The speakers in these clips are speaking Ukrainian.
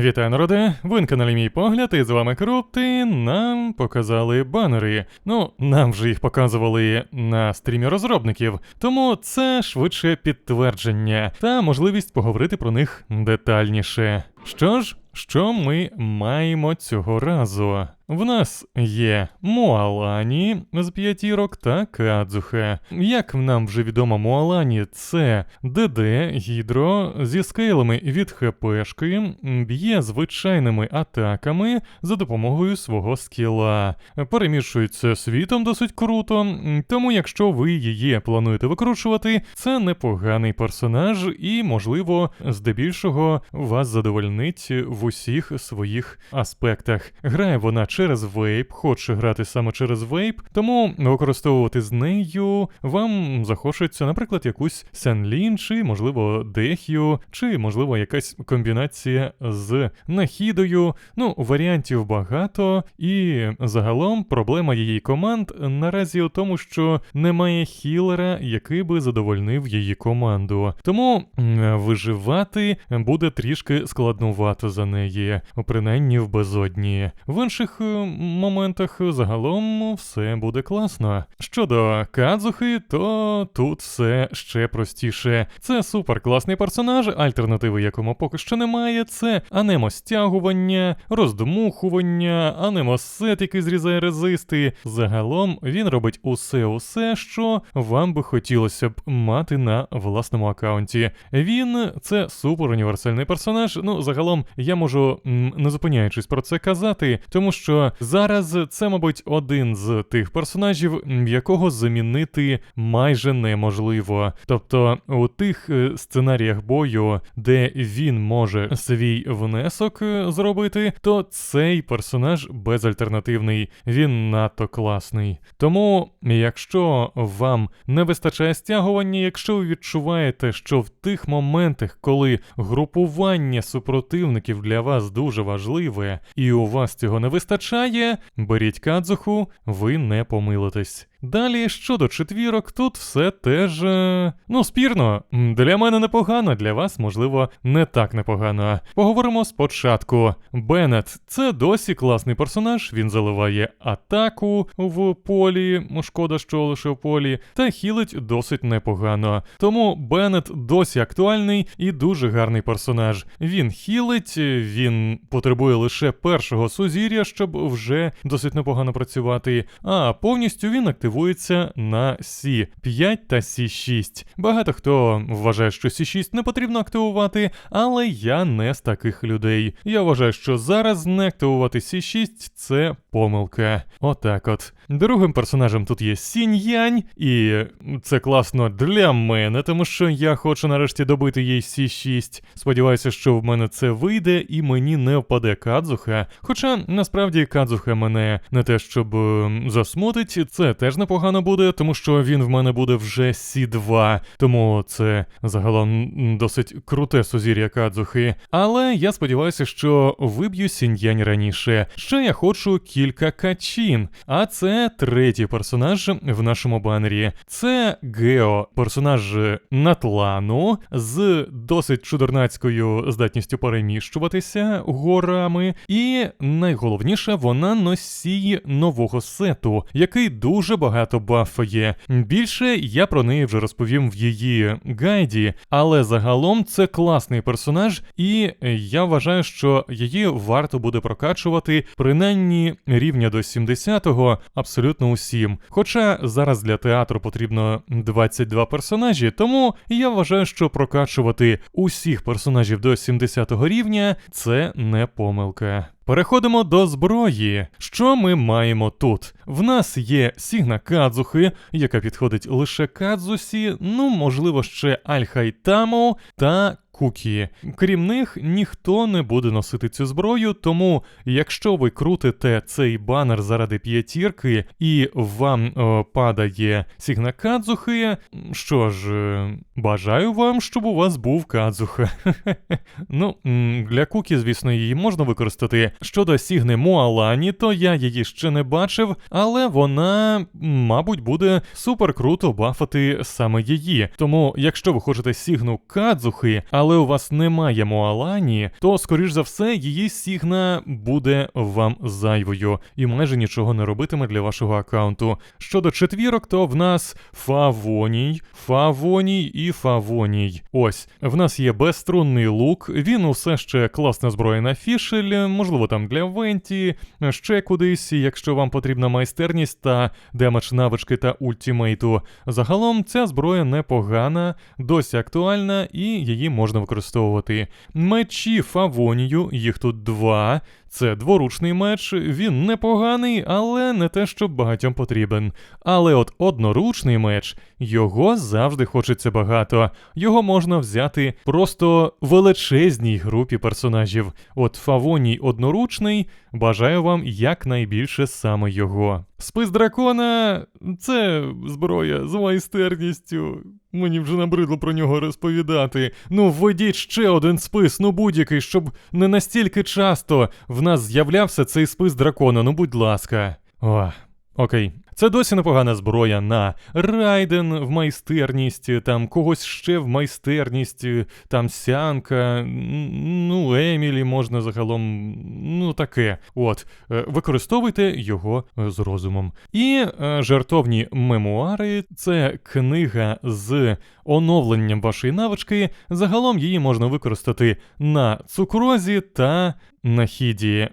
Вітаю, народи! Ви на каналі Мій Погляд, і з вами Крупти. Нам показали банери. Ну, нам вже їх показували на стрімі розробників, тому це швидше підтвердження та можливість поговорити про них детальніше. Що ж, що ми маємо цього разу? В нас є Моалані з п'ятірок та Кадзухе. Як нам вже відомо, Моалані це ДД гідро зі скейлами від ХПшки, б'є звичайними атаками за допомогою свого скіла. Перемішується світом досить круто, тому якщо ви її плануєте викручувати, це непоганий персонаж і, можливо, здебільшого вас задовольнить в усіх своїх аспектах. Грає вона через вейп, хоче грати саме через вейп, тому використовувати з нею вам захочеться, наприклад, якусь Сенлін, чи, можливо, Дехю, чи, можливо, якась комбінація з Нахідою. Ну, варіантів багато, і загалом проблема її команд наразі у тому, що немає хілера, який би задовольнив її команду. Тому виживати буде трішки складнувато за неї, принаймні в безодні. В інших е, моментах загалом все буде класно. Щодо Кадзухи, то тут все ще простіше. Це супер класний персонаж, альтернативи якому поки що немає. Це анемостягування, роздмухування, анемосет, який зрізає резисти. Загалом він робить усе-усе, що вам би хотілося б мати на власному аккаунті. Він це супер універсальний персонаж. Ну, загалом я можу, не зупиняючись про це казати, тому що зараз це, мабуть, один з тих персонажів, якого замінити майже неможливо. Тобто у тих е, сценаріях бою, де він може свій внесок е, зробити, то цей персонаж безальтернативний. Він надто класний. Тому, якщо вам не вистачає стягування, якщо ви відчуваєте, що в тих моментах, коли групування супротивників для вас дуже важливе, і у вас цього не вистачає, беріть кадзуху, ви не помилитесь. Далі щодо четвірок, тут все теж е, ну спірно. Для мене непогано, для вас, можливо, не так непогано. Поговоримо спочатку. Беннет це досі класний персонаж. Він заливає атаку в полі, шкода, що лише в полі, та хілить досить непогано. Тому Беннет досі актуальний і дуже гарний персонаж. Він хілить, він потребує лише першого сузір'я, щоб вже досить непогано працювати. А повністю він активується на С5 та С6. Багато хто вважає, що С6 не потрібно активувати, але я не з таких людей. Я вважаю, що зараз не активувати С6 це помилка. Отак от. Другим персонажем тут є Сінь-Янь, і це класно для мене, тому що я хочу нарешті добити їй С6. Сподіваюся, що в мене це вийде і мені не впаде Кадзуха. Хоча насправді Кадзуха мене не те, щоб е, засмутить, це теж непогано буде, тому що він в мене буде вже Сі2, тому це загалом досить круте сузір'я Кадзухи. Але я сподіваюся, що виб'ю Сіньянь раніше. Ще я хочу кілька качин, а це третій персонаж в нашому банері. Це Гео, персонаж Натлану з досить чудернацькою здатністю переміщуватися горами. І найголовніше, вона носій нового сету, який дуже багато бафає. Більше я про неї вже розповім в її гайді, але загалом це класний персонаж, і я вважаю, що її варто буде прокачувати принаймні рівня до 70-го абсолютно усім. Хоча зараз для театру потрібно 22 персонажі, тому я вважаю, що прокачувати усіх персонажів до 70-го рівня це не помилка. Переходимо до зброї. Що ми маємо тут? В нас є Сігна Кадзухи, яка підходить лише Кадзусі, ну можливо ще Альхайтаму та Кукі. Крім них, ніхто не буде носити цю зброю, тому якщо ви крутите цей банер заради п'ятірки і вам о, падає Сігна Кадзухи, що ж, е, бажаю вам, щоб у вас був Кадзуха. ну, для Кукі, звісно, її можна використати. Щодо Сігни Муалані, то я її ще не бачив, але вона, мабуть, буде супер круто бафати саме її. Тому, якщо ви хочете Сігну Кадзухи, але але у вас немає Моалані, то, скоріш за все, її Сігна буде вам зайвою і майже нічого не робитиме для вашого аккаунту. Щодо четвірок, то в нас Фавоній, Фавоній і Фавоній. Ось, в нас є безструнний лук, він усе ще класна зброя на фішель, можливо, там для Венті, ще кудись, якщо вам потрібна майстерність та демедж навички та ультімейту. Загалом ця зброя непогана, досі актуальна і її можна використовувати. Мечі Фавонію, їх тут два. Це дворучний меч, він непоганий, але не те, що багатьом потрібен. Але от одноручний меч, його завжди хочеться багато. Його можна взяти просто величезній групі персонажів. От Фавоній одноручний, бажаю вам якнайбільше саме його. Спис дракона це зброя з майстерністю. Мені вже набридло про нього розповідати. Ну, введіть ще один спис, ну будь-який, щоб не настільки часто в нас з'являвся цей спис дракона, ну будь ласка. О, окей. Це досі непогана зброя на Райден в майстерність, там когось ще в майстерність, там Сянка, ну, Емілі можна загалом, ну таке. От, е, використовуйте його з розумом. І е, жартовні мемуари це книга з оновленням вашої навички. Загалом її можна використати на цукрозі та на хіді.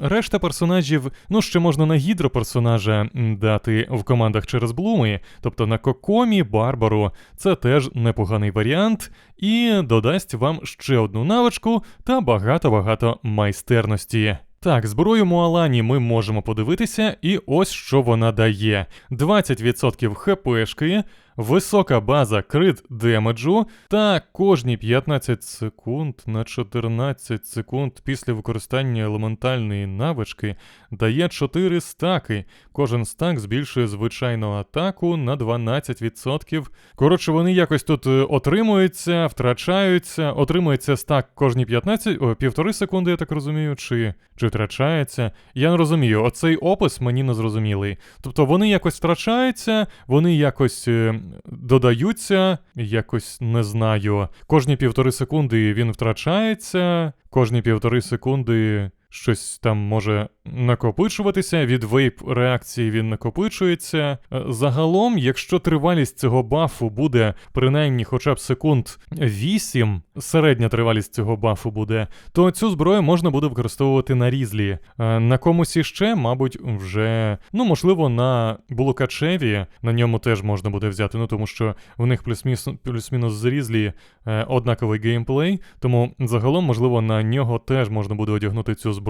Решта персонажів, ну ще можна на гідроперсонажа м, дати в командах через блуми, тобто на Кокомі, Барбару. Це теж непоганий варіант, і додасть вам ще одну навичку та багато-багато майстерності. Так, зброю Муалані ми можемо подивитися, і ось що вона дає: 20% хпшки, висока база крит демеджу, та кожні 15 секунд на 14 секунд після використання елементальної навички дає 4 стаки. Кожен стак збільшує звичайну атаку на 12%. Коротше, вони якось тут е, отримуються, втрачаються, отримується стак кожні 15, о, півтори секунди, я так розумію, чи, чи втрачається. Я не розумію, оцей опис мені не зрозумілий. Тобто вони якось втрачаються, вони якось е, додаються, якось не знаю. Кожні півтори секунди він втрачається, кожні півтори секунди. Щось там може накопичуватися, від вейп реакції він накопичується. Е, Загалом, якщо тривалість цього бафу буде принаймні хоча б секунд 8, середня тривалість цього бафу буде, то цю зброю можна буде використовувати на різлі. Е, На комусь іще, мабуть, вже, ну, можливо, на Булукачеві на ньому теж можна буде взяти, ну тому що в них плюс-мінус плюс-мінус з різлі е, однаковий геймплей, тому загалом, можливо, на нього теж можна буде одягнути цю зброю.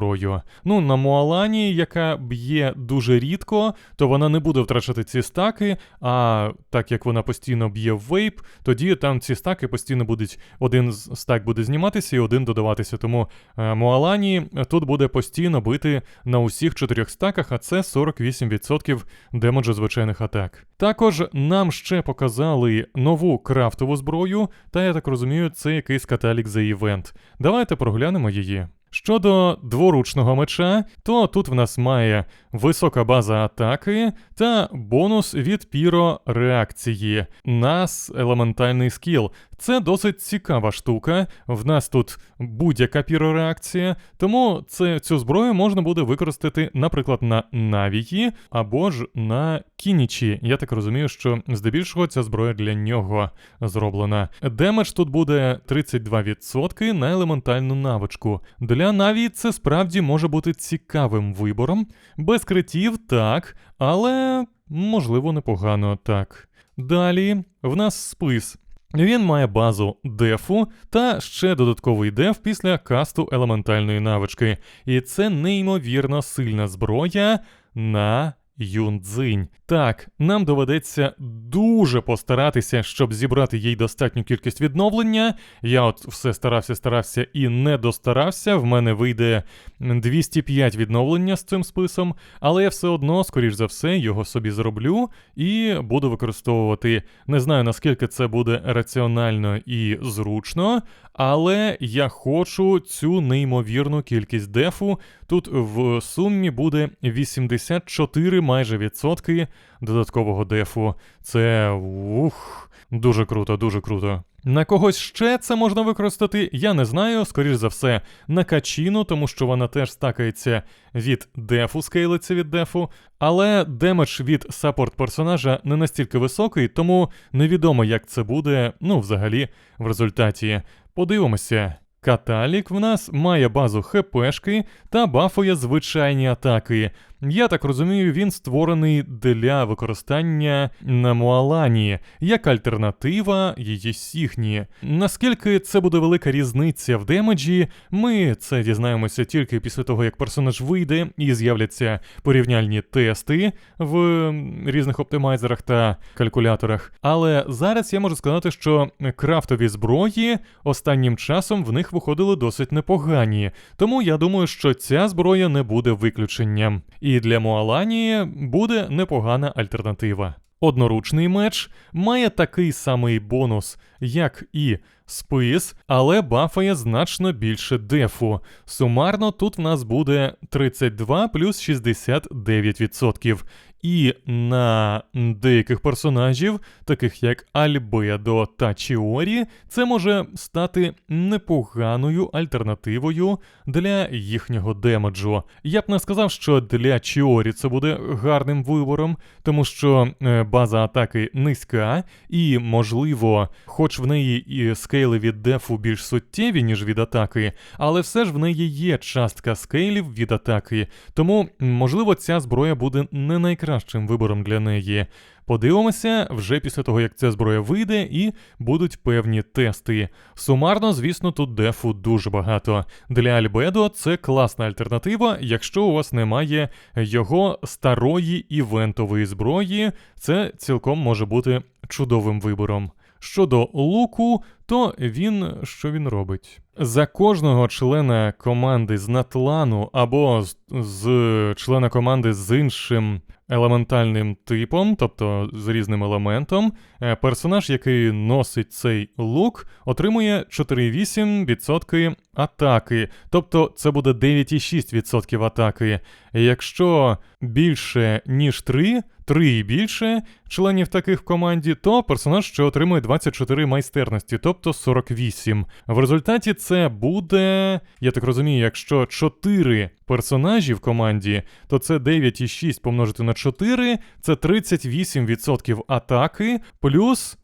Ну, на Муалані, яка б'є дуже рідко, то вона не буде втрачати ці стаки, а так як вона постійно б'є в вейп, тоді там ці стаки постійно будуть, один стак буде зніматися і один додаватися. Тому е, Муалані тут буде постійно бити на усіх чотирьох стаках, а це 48% демеджу звичайних атак. Також нам ще показали нову крафтову зброю, та я так розумію, це якийсь каталік за івент. Давайте проглянемо її. Щодо дворучного меча, то тут в нас має висока база атаки та бонус від піро реакції. Нас елементальний скіл. Це досить цікава штука. В нас тут будь-яка пірореакція, тому це, цю зброю можна буде використати, наприклад, на Навії або ж на Кінічі. Я так розумію, що здебільшого ця зброя для нього зроблена. Демедж тут буде 32% на елементальну навичку. Для Навії це справді може бути цікавим вибором. Без критів, так, але можливо непогано так. Далі в нас спис. Він має базу дефу та ще додатковий деф після касту елементальної навички. І це неймовірно сильна зброя на Юнцзинь. Так, нам доведеться дуже постаратися, щоб зібрати їй достатню кількість відновлення. Я от все старався, старався і не достарався. В мене вийде 205 відновлення з цим списом, але я все одно, скоріш за все, його собі зроблю і буду використовувати. Не знаю наскільки це буде раціонально і зручно, але я хочу цю неймовірну кількість дефу. Тут в сумі буде 84 майже відсотки додаткового дефу. Це ух, дуже круто, дуже круто. На когось ще це можна використати, я не знаю, скоріш за все, на качіну, тому що вона теж стакається від дефу, скейлиться від дефу. Але демедж від саппорт персонажа не настільки високий, тому невідомо, як це буде, ну, взагалі, в результаті. Подивимося. Каталік в нас має базу ХПшки та бафує звичайні атаки. Я так розумію, він створений для використання на Муалані як альтернатива її сігні. Наскільки це буде велика різниця в демеджі, ми це дізнаємося тільки після того, як персонаж вийде і з'являться порівняльні тести в різних оптимайзерах та калькуляторах. Але зараз я можу сказати, що крафтові зброї останнім часом в них виходили досить непогані, тому я думаю, що ця зброя не буде виключенням. І для Муалані буде непогана альтернатива. Одноручний меч має такий самий бонус, як і спис, але бафає значно більше дефу. Сумарно тут в нас буде 32 плюс 69%. І на деяких персонажів, таких як Альбедо та Чіорі, це може стати непоганою альтернативою для їхнього демеджу. Я б не сказав, що для Чіорі це буде гарним вибором, тому що е, база атаки низька, і, можливо, хоч в неї і скейли від дефу більш суттєві, ніж від атаки, але все ж в неї є частка скейлів від атаки, тому, можливо, ця зброя буде не найкраща найкращим вибором для неї. Подивимося вже після того, як ця зброя вийде, і будуть певні тести. Сумарно, звісно, тут дефу дуже багато. Для Альбедо це класна альтернатива, якщо у вас немає його старої івентової зброї, це цілком може бути чудовим вибором. Щодо луку, то він що він робить? За кожного члена команди з натлану або з, з члена команди з іншим елементальним типом, тобто з різним елементом, е, персонаж, який носить цей лук, отримує 4,8% атаки, тобто це буде 9,6% атаки. Якщо більше ніж 3, 3 і більше членів таких команді, то персонаж ще отримує 24 майстерності, тобто 48. В результаті це буде, я так розумію, якщо 4 персонажі в команді, то це 9,6 помножити на 4, це 38% атаки, плюс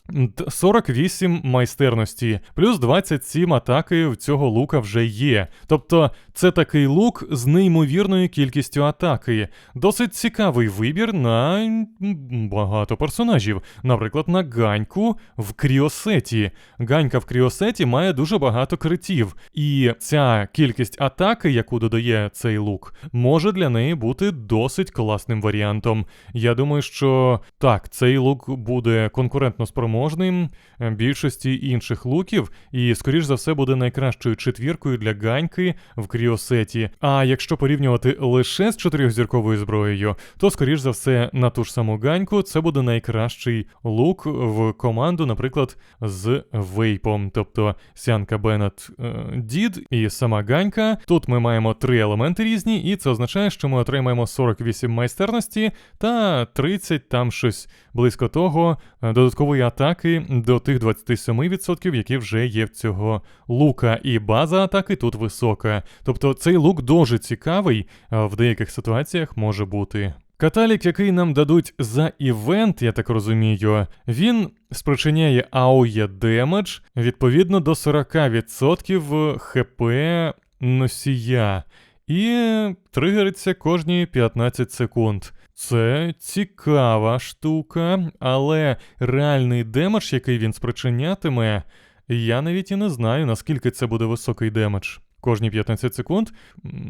48 майстерності, плюс 27 атаки в цього лука вже є. Тобто це такий лук з неймовірною кількістю атаки. Досить цікавий вибір на багато персонажів, наприклад, на ганьку в кріосеті. Ганька в кріосеті має дуже багато критів, і ця кількість атаки, яку додає цей лук, може для неї бути досить класним варіантом. Я думаю, що так, цей лук буде конкурентно спроможним е, більшості інших луків, і, скоріш за все, буде найкращою четвіркою для ганьки в кріосеті. А якщо порівнювати лише з чотирьохзірковою зброєю, то, скоріш за все, на ту ж саму ганьку це буде найкращий лук в команду, наприклад, з вейпом, тобто Сянка Беннет е, Дід і сама ганька. Тут ми маємо три елементи різні, і це означає, що ми отримаємо 48 майстерності та 30 там щось близько того е, додаткової атаки до тих 27%, які вже є в цього лука. І база атаки тут висока. Тобто цей лук дуже цікавий, в деяких ситуаціях може бути. Каталік, який нам дадуть за івент, я так розумію, він спричиняє AOE демедж відповідно до 40% ХП носія і тригериться кожні 15 секунд. Це цікава штука, але реальний демедж, який він спричинятиме, я навіть і не знаю, наскільки це буде високий демедж кожні 15 секунд.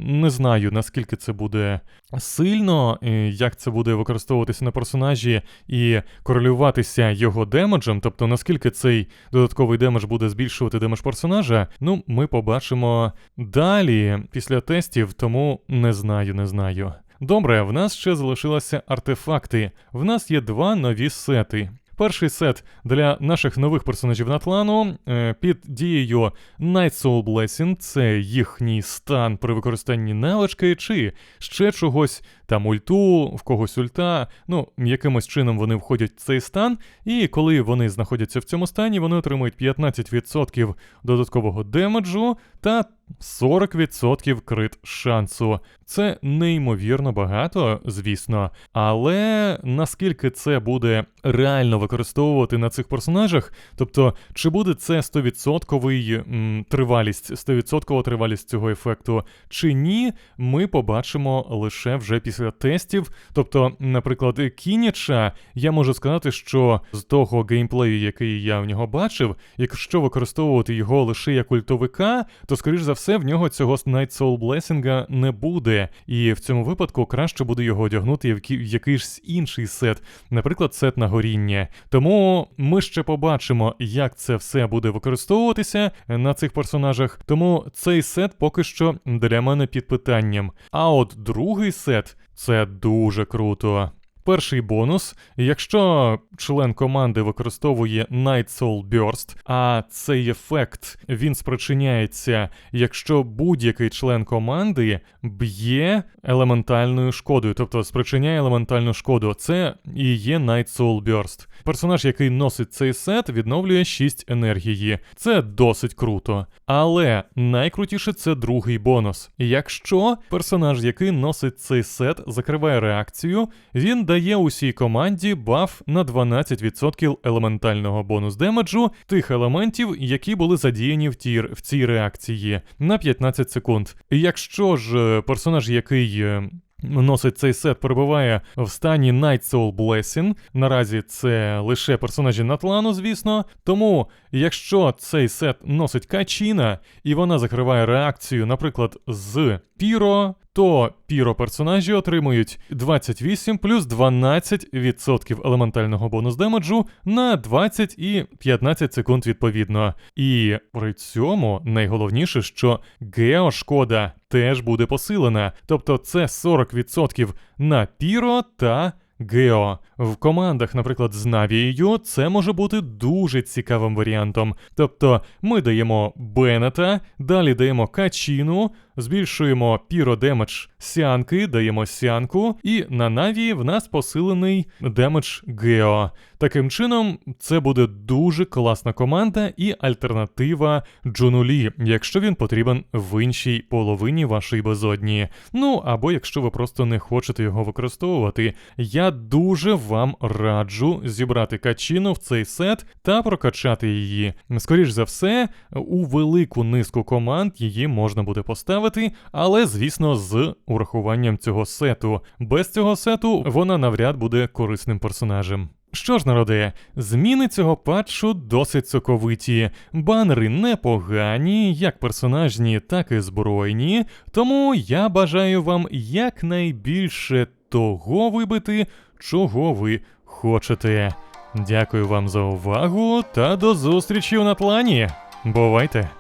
Не знаю, наскільки це буде сильно, як це буде використовуватися на персонажі і корелюватися його демеджем, тобто наскільки цей додатковий демедж буде збільшувати демедж персонажа, ну, ми побачимо далі після тестів, тому не знаю, не знаю. Добре, в нас ще залишилися артефакти. В нас є два нові сети. перший сет для наших нових персонажів Натлану е, під дією Night Soul Blessing, це їхній стан при використанні навички чи ще чогось, там ульту, в когось ульта. Ну, якимось чином вони входять в цей стан, і коли вони знаходяться в цьому стані, вони отримують 15% додаткового демеджу та 40% крит шансу. Це неймовірно багато, звісно. Але наскільки це буде реально використовувати на цих персонажах, тобто, чи буде це 100% м, тривалість, 100% тривалість цього ефекту, чи ні, ми побачимо лише вже після тестів. Тобто, наприклад, Кініча, я можу сказати, що з того геймплею, який я в нього бачив, якщо використовувати його лише як ультовика, то скоріш за все в нього цього Night Soul Blessing не буде. І в цьому випадку краще буде його одягнути в якийсь інший сет, наприклад, сет на горіння. Тому ми ще побачимо, як це все буде використовуватися на цих персонажах. Тому цей сет поки що для мене під питанням. А от другий сет це дуже круто. Перший бонус: якщо член команди використовує Night Soul Burst, а цей ефект він спричиняється, якщо будь-який член команди б'є елементальною шкодою, тобто спричиняє елементальну шкоду, це і є Night Soul Burst. Персонаж, який носить цей сет, відновлює 6 енергії. Це досить круто. Але найкрутіше це другий бонус. Якщо персонаж, який носить цей сет, закриває реакцію, він дає усій команді баф на 12% елементального бонус демеджу тих елементів, які були задіяні в, тій, в цій реакції на 15 секунд. Якщо ж е, персонаж, який. е, Носить цей сет, перебуває в стані Night Soul Blessing. Наразі це лише персонажі Натлану, звісно. Тому, якщо цей сет носить Качіна, і вона закриває реакцію, наприклад, з Піро, то Піро персонажі отримують 28 плюс 12% елементального бонус демеджу на 20 і 15 секунд відповідно. І при цьому найголовніше, що геошкода теж буде посилена, тобто це 40% на Піро та Гео. В командах, наприклад, з Навією, це може бути дуже цікавим варіантом. Тобто ми даємо Беннета, далі даємо Качіну, збільшуємо Піро демедж сянки, даємо сянку, і на Навії в нас посилений демедж Гео. Таким чином, це буде дуже класна команда і альтернатива Джунулі, якщо він потрібен в іншій половині вашої безодні. Ну або якщо ви просто не хочете його використовувати. Я дуже вам раджу зібрати качіну в цей сет та прокачати її. Скоріш за все, у велику низку команд її можна буде поставити, але звісно, з урахуванням цього сету. Без цього сету вона навряд буде корисним персонажем. Що ж, народе, зміни цього патчу досить соковиті, банери непогані, як персонажні, так і збройні, тому я бажаю вам якнайбільше того вибити, чого ви хочете. Дякую вам за увагу та до зустрічі у Натлані. Бувайте!